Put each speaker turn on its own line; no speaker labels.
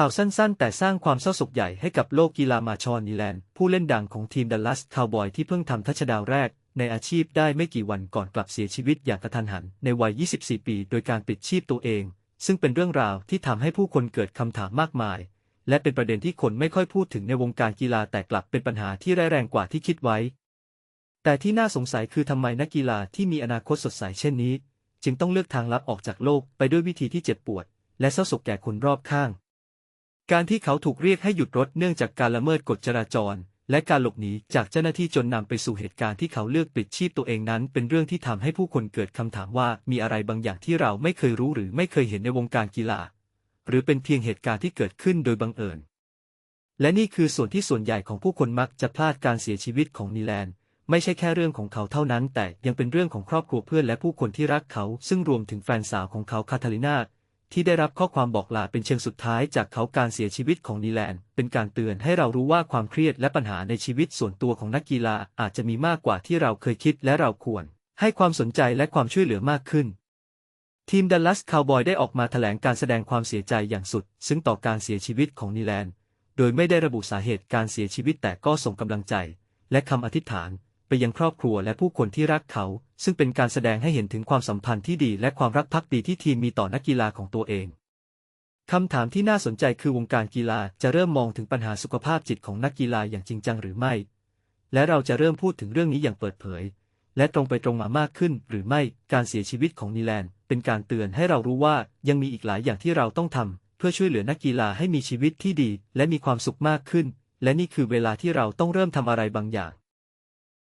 ข่าวสั้นๆ แต่สร้างความเศร้าโศกใหญ่ให้กับโลกกีฬามาชอนนีแลนด์ ผู้เล่นดังของทีมดัลลัสคาวบอยที่เพิ่งทำทัชดาวแรก ในอาชีพได้ไม่กี่วันก่อนกลับเสียชีวิตอย่างกระทันหัน ในวัย 24 ปี โดยการปิดชีพตัวเอง ซึ่งเป็นเรื่องราวที่ทำให้ผู้คนเกิดคำถามมากมาย และเป็นประเด็นที่คนไม่ค่อยพูดถึงในวงการกีฬาแต่กลับเป็นปัญหาที่ร้ายแรงกว่าที่คิดไว้ แต่ที่น่าสงสัยคือทำไมนักกีฬาที่มีอนาคตสดใสเช่นนี้ จึงต้องเลือกทางลับออกจากโลกไปด้วยวิธีที่เจ็บปวด และเศร้าโศกแก่คนรอบข้าง การที่เขาถูกเรียกให้หยุดรถเนื่องจากการละเมิดกฎจราจร และการหลบหนีจากเจ้าหน้าที่จนนำไปสู่เหตุการณ์ที่เขาเลือกปิดชีพตัวเองนั้น เป็นเรื่องที่ทำให้ผู้คนเกิดคำถามว่ามีอะไรบางอย่างที่เราไม่เคยรู้หรือไม่เคยเห็นในวงการกีฬา หรือเป็นเพียงเหตุการณ์ที่เกิดขึ้นโดยบังเอิญ และนี่คือส่วนที่ส่วนใหญ่ของผู้คนมักจะพลาดการเสียชีวิตของนีแลนด์ไม่ใช่แค่เรื่องของเขาเท่านั้น แต่ยังเป็นเรื่องของครอบครัวเพื่อนและผู้คนที่รักเขา ซึ่งรวมถึงแฟนสาวของเขาคาทาลินา ที่ได้รับข้อความบอกลาเป็นเชิงสุดท้ายจากเขาการเสียชีวิตของนีแลนด์ เป็นการเตือนให้เรารู้ว่าความเครียดและปัญหาในชีวิตส่วนตัวของนักกีฬาอาจจะมีมากกว่าที่เราเคยคิดและเราควร ให้ความสนใจและความช่วยเหลือมากขึ้น ทีมดัลลัสคาวบอยได้ออกมาแถลงการแสดงความเสียใจอย่างสุด ซึ่งต่อการเสียชีวิตของนีแลนด์ โดยไม่ได้ระบุสาเหตุการเสียชีวิตแต่ก็ส่งกำลังใจ และคำอธิษฐาน ไปยังครอบครัวและผู้คนที่รักเขา ซึ่งเป็นการแสดงให้เห็นถึงความสัมพันธ์ที่ดีและความรักภักดีที่ทีมมีต่อนักกีฬาของตัวเองคำถามที่น่าสนใจคือวงการกีฬาจะเริ่มมองถึงปัญหาสุขภาพจิตของนักกีฬาอย่างจริงจังหรือไม่ และเราจะเริ่มพูดถึงเรื่องนี้อย่างเปิดเผย และตรงไปตรงมามากขึ้น หรือไม่ การเสียชีวิตของนีแลนด์เป็นการเตือนให้เรารู้ว่ายังมีอีกหลายอย่างที่เราต้องทำเพื่อช่วยเหลือนักกีฬาให้มีชีวิตที่ดี และมีความสุขมากขึ้น และนี่คือเวลาที่เราต้องเริ่มทำอะไรบางอย่าง